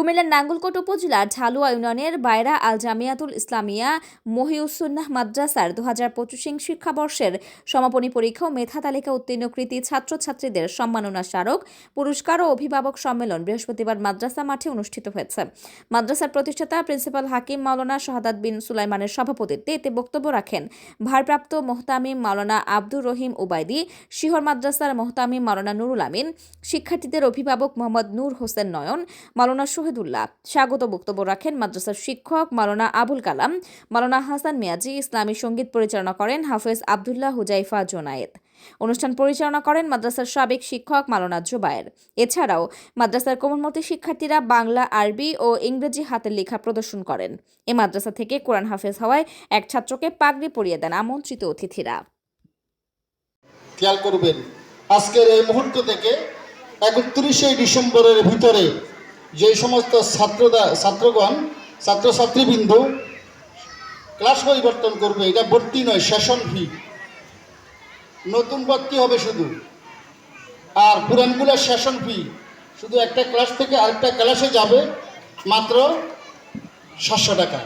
কুমিল্লার নাঙ্গলকোট উপজেলার ঝালুয়া ইউনিয়নের বাইরা আল জামিয়াতুল ইসলামিয়া মহিউসুন্নাহ মাদ্রাসার দু হাজার পঁচিশ শিক্ষাবর্ষের সমাপনী পরীক্ষা ও মেধা তালিকা উত্তীর্ণ কৃতি ছাত্রছাত্রীদের সম্মাননা স্মারক, পুরস্কার ও অভিভাবক সম্মেলন বৃহস্পতিবার মাদ্রাসা মাঠে অনুষ্ঠিত হয়েছে। মাদ্রাসার প্রতিষ্ঠাতা প্রিন্সিপাল হাকিম মাওলানা শাহাদাত বিন সুলাইমানের সভাপতিত্বে এতে বক্তব্য রাখেন ভারপ্রাপ্ত মোহতামিম মাওলানা আব্দুর রহিম উবাইদি, শিহর মাদ্রাসার মোহতামিম মাওলানা নুরুল আমিন, শিক্ষার্থীদের অভিভাবক মোহাম্মদ নূর হোসেন নয়ন, মাওলানা শহীদুল্লাহ স্বাগত বক্তব্য রাখেন মাদ্রাসার শিক্ষক মাওলানা আবুল কালাম। মাওলানা হাসান মিয়াজি ইসলামী সংগীত পরিচালনা করেন হাফেজ আবদুল্লাহ হুজাইফা জোনায়েদ। অনুষ্ঠান পরিচালনা করেন মাদ্রাসার সাবেক শিক্ষক মাওলানা জুবায়ের। এছাড়াও মাদ্রাসার কোমলমতি শিক্ষার্থীরা বাংলা, আরবি ও ইংরেজি হাতের লেখা প্রদর্শন করেন। এ মাদ্রাসা থেকে কোরআন হাফেজ হওয়ায় এক ছাত্রকে পাগড়ি পরিয়ে দেন আমন্ত্রিত অতিথিরা। খেয়াল করবেন, আজকের এই মুহূর্ত থেকে একত্রিশে ডিসেম্বরের ভিতরে যে সমস্ত ছাত্রদা ছাত্রগণ, ছাত্রছাত্রীবৃন্দ ক্লাস পরিবর্তন করবে, এটা ভর্তি নয় সেশন ফি নতুন ভর্তি হবে শুধু। আর পুরানগুলো সেশন ফি শুধু একটা ক্লাস থেকে আরেকটা ক্লাসে যাবে মাত্র সাতশো টাকা।